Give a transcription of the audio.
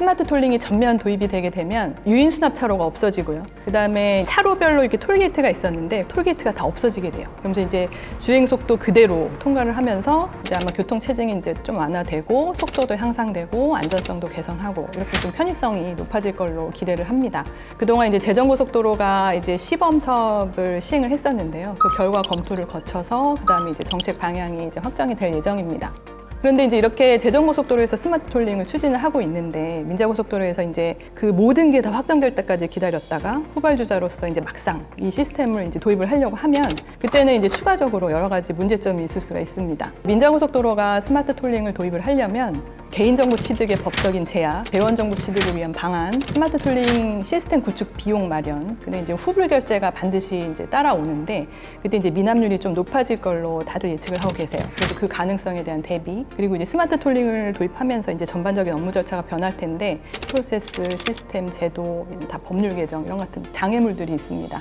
스마트 톨링이 전면 도입이 되게 되면 유인 수납 차로가 없어지고요. 그다음에 차로별로 이렇게 톨게이트가 있었는데 톨게이트가 다 없어지게 돼요. 그러면서 이제 주행 속도 그대로 통과를 하면서 이제 아마 교통 체증이 이제 좀 완화되고 속도도 향상되고 안전성도 개선하고 이렇게 좀 편의성이 높아질 걸로 기대를 합니다. 그동안 이제 제정고속도로가 이제 시범 사업을 시행을 했었는데요. 그 결과 검토를 거쳐서 그다음에 이제 정책 방향이 이제 확정이 될 예정입니다. 그런데 이제 이렇게 제정고속도로에서 스마트 톨링을 추진을 하고 있는데 민자고속도로에서 이제 그 모든 게 다 확정될 때까지 기다렸다가 후발주자로서 이제 막상 이 시스템을 이제 도입을 하려고 하면 그때는 이제 추가적으로 여러 가지 문제점이 있을 수가 있습니다. 민자고속도로가 스마트 톨링을 도입을 하려면 개인정보 취득의 법적인 제약, 대원정보 취득을 위한 방안, 스마트 톨링 시스템 구축 비용 마련, 근데 이제 후불 결제가 반드시 이제 따라오는데 그때 이제 미납률이 좀 높아질 걸로 다들 예측을 하고 계세요. 그래서 그 가능성에 대한 대비 그리고 이제 스마트 톨링을 도입하면서 이제 전반적인 업무 절차가 변할 텐데 프로세스, 시스템, 제도, 다 법률 개정 이런 같은 장애물들이 있습니다.